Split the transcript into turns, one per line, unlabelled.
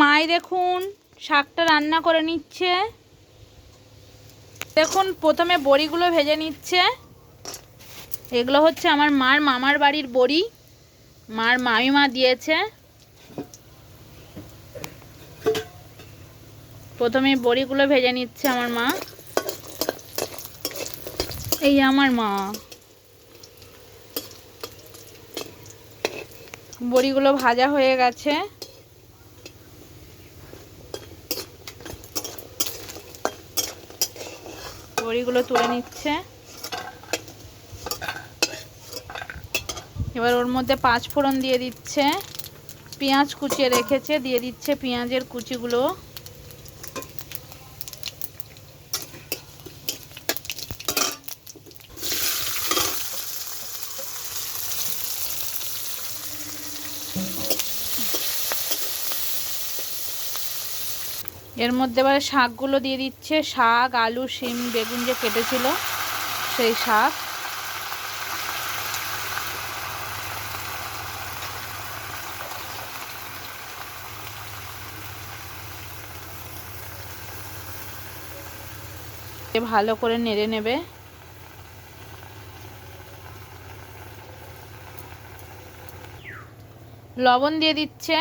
মাই দেখুন, শাকটা রান্না করে নিচ্ছে। দেখুন, প্রথমে বড়িগুলো ভেজে নিচ্ছে। এগুলো হচ্ছে আমার মার মামার বাড়ির বড়ি। মার মামিমা দিয়েছে। প্রথমে বড়িগুলো ভেজে নিচ্ছে আমার মা। এই আমার মা। বড়িগুলো ভাজা হয়ে গেছে। বড়িগুলো তুলে নিচ্ছে। এবার ওর মধ্যে পাঁচ ফোড়ন দিয়ে দিচ্ছে। পেঁয়াজ কুচিয়ে রেখেছে, দিয়ে দিচ্ছে পেঁয়াজের কুচিগুলো। এর মধ্যে এবারে শাকগুলো দিয়ে দিচ্ছে। শাক, আলু, শিম, বেগুন যে কেটেছিল, সেই শাক। ভালো করে নেড়ে নেবে। লবণ দিয়ে দিচ্ছে।